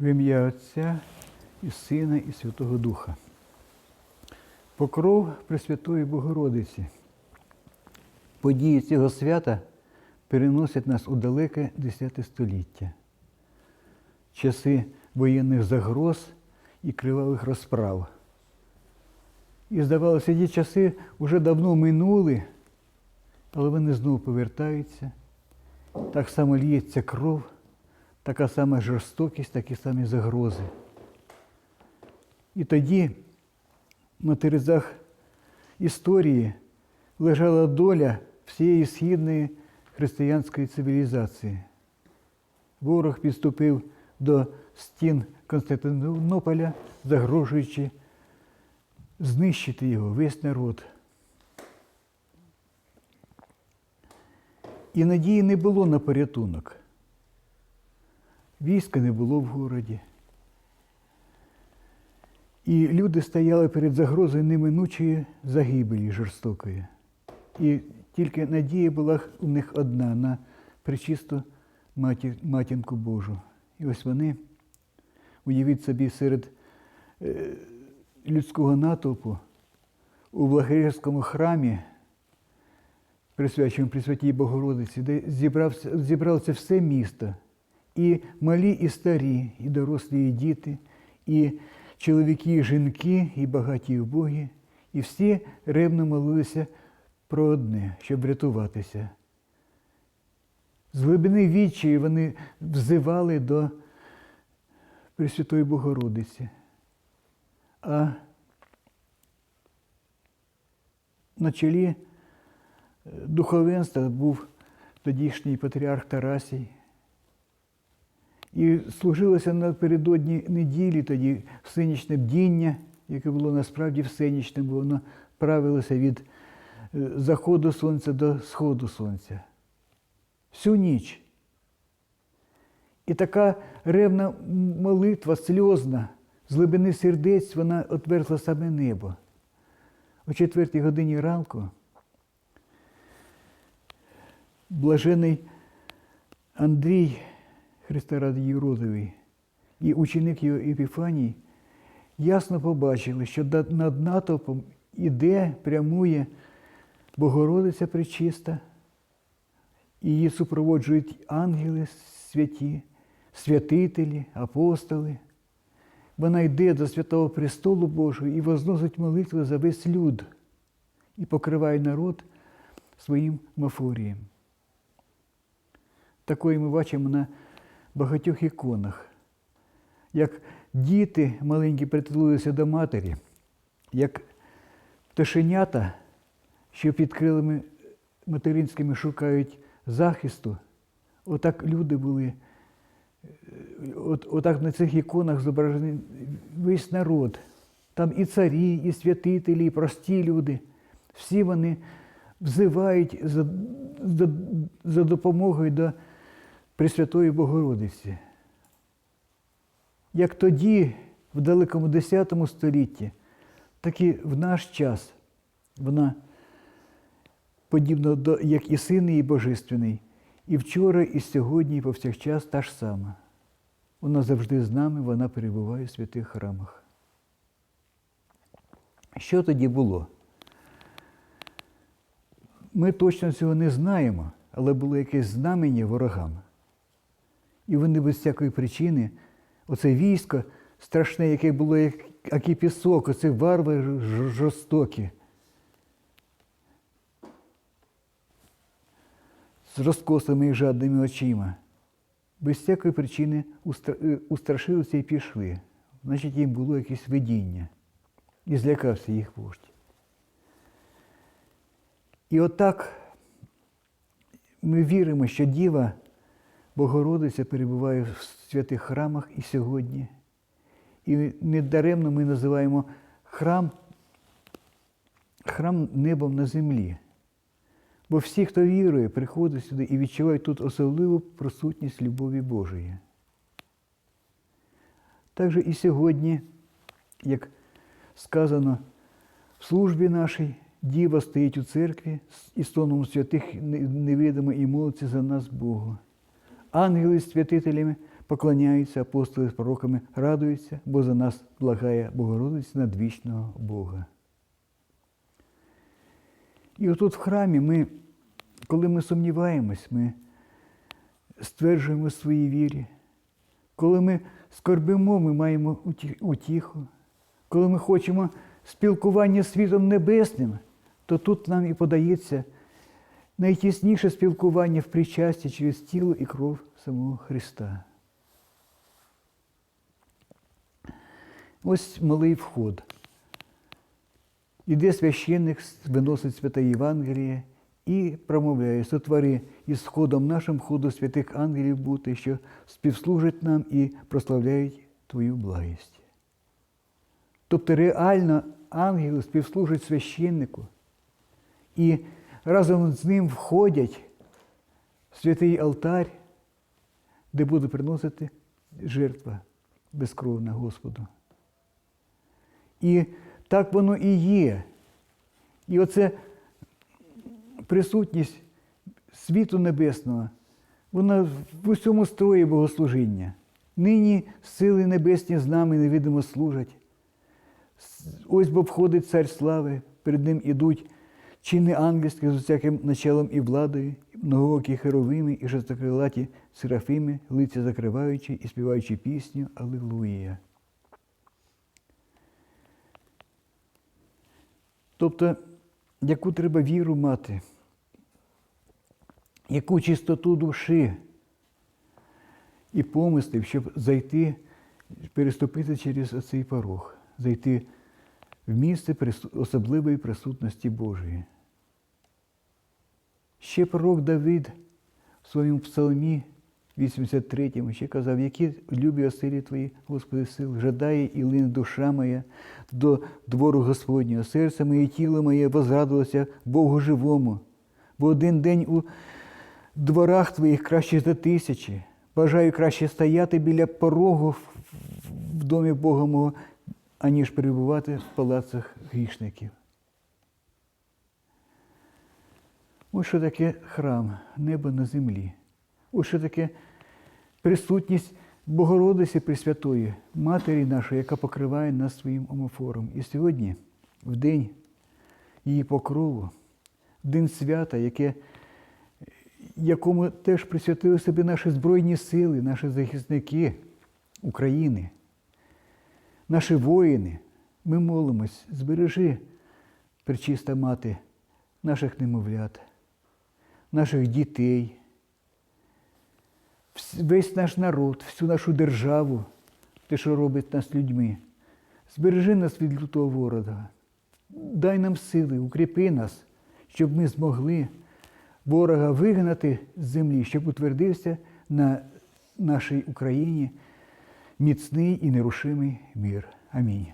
В ім'я Отця і Сина, і Святого Духа. Покров Пресвятої Богородиці. Події цього свята переносять нас у далеке X століття. Часи воєнних загроз і кривавих розправ. І здавалося, ті часи вже давно минули, але вони знову повертаються. Так само ліється кров, така сама жорстокість, такі самі загрози. І тоді на терезах історії лежала доля всієї східної християнської цивілізації. Ворог підступив до стін Константинополя, загрожуючи знищити його, весь народ. І надії не було на порятунок. Війська не було в городі. І люди стояли перед загрозою неминучої загибелі жорстокої. І тільки надія була у них одна на причисту маті- матінку Божу. І ось вони, уявіть собі, серед е, людського натовпу у Влагерському храмі, присвяченому Пресвятій Богородиці, де зібрався, зібралося все місто, і малі, і старі, і дорослі, і діти, і чоловіки, і жінки, і багаті, і вбогі, і всі ревно молилися про одне, щоб врятуватися. З глибини відчаю вони взивали до Пресвятої Богородиці. А на чолі е, духовенства був тодішній патріарх Тарасій. І служилося напередодні неділі тоді всенічне бдіння, яке було насправді всенічним, бо воно правилося від е, заходу сонця до сходу сонця. Всю ніч. І така ревна молитва, сльозна, з глибини сердець вона отверзла саме небо. О четвертій годині ранку блажений Андрій Христорад Єрозовий і ученик його Епіфаній ясно побачили, що над- натовпом іде, прямує Богородиця Пречиста, її супроводжують ангели святі, святителі, апостоли. Вона йде до святого престолу Божого і возносить молитви за весь люд і покриває народ своїм мафорієм. Такої ми бачимо на багатьох іконах. Як діти маленькі притулилися до матері, як пташенята, що під крилами материнськими шукають захисту, отак люди були. От, отак на цих іконах зображений весь народ. Там і царі, і святителі, і прості люди. Всі вони взивають за, за, за допомогою до Пресвятої Богородиці. Як тоді, в далекому X столітті, так і в наш час вона подібно до як і син її божественний, і вчора, і сьогодні, і повсякчас та ж сама. Вона завжди з нами, вона перебуває в святих храмах. Що тоді було? Ми точно цього не знаємо, але було якесь знамення ворогам. І вони без всякої причини, оце військо страшне, яке було як, як і пісок, оце варвари жорстокі. З розкосими і жадними очима. Без всякої причини е, устрашилися і пішли. Значить, їм було якесь видіння. І злякався їх вождь. І отак ми віримо, що Діва Богородиця перебуває в святих храмах і сьогодні. І недаремно ми називаємо храм храм небом на землі. Бо всі, хто вірує, приходять сюди і відчувають тут особливу присутність любові Божої. Також і сьогодні, як сказано в службі нашій, Діва стоїть у церкві і стоном святих невидимо і молиться за нас Богу. Ангели з святителями поклоняються апостоли з пророками, радуються, бо за нас благає Богородиця надвічного Бога. І отут в храмі ми, коли ми сумніваємось, ми стверджуємо в своїй вірі. Коли ми скорбимо, ми маємо утіху. Коли ми хочемо спілкування з світом небесним, то тут нам і подається найтісніше спілкування в причасті через тіло і кров самого Христа. Ось малий вход. Іде священник, виносить святе Євангеліє і промовляє, сотвори із сходом нашим ходу святих ангелів бути, що співслужать нам і прославляють Твою благість. Тобто реально ангели співслужать священнику і разом з ним входять в святий алтарь, де буде приносити жертва безкровна Господу. І так воно і є. І оце присутність світу небесного, вона в усьому строї богослужіння. Нині сили небесні з нами невидимо служать. Ось бо входить цар слави, перед ним ідуть чини ангельські з усяким началом і владою, многоокі херовими і шестокрилаті серафими, лиця закриваючи і співаючи пісню Аллилуйя. Тобто, яку треба віру мати, яку чистоту душі і помислів, щоб зайти, переступити через цей порог, зайти в місце особливої присутності Божої. Ще пророк Давид в своєму псалмі 83 му ще казав, які любі оселі твої, Господи, сил, жадає і лине душа моя до двору Господнього, серце моє, тіло моє возрадувалося Богу живому, бо один день у дворах твоїх краще за тисячі. Бажаю краще стояти біля порогу в домі Бога мого, аніж перебувати в палацах грішників. Ось що таке храм, небо на землі. Ось що таке присутність Богородиці Пресвятої, Матері нашої, яка покриває нас своїм омофором. І сьогодні, в день її покрову, в день свята, яке, якому теж присвятили собі наші Збройні сили, наші захисники України, наші воїни, ми молимось, збережи, пречиста мати, наших немовлят, наших дітей, весь наш народ, всю нашу державу, те, що робить нас людьми. Збережи нас від лютого ворога. Дай нам сили, укріпи нас, щоб ми змогли ворога вигнати з землі, щоб утвердився на нашій Україні міцний і нерушимий мир. Амінь.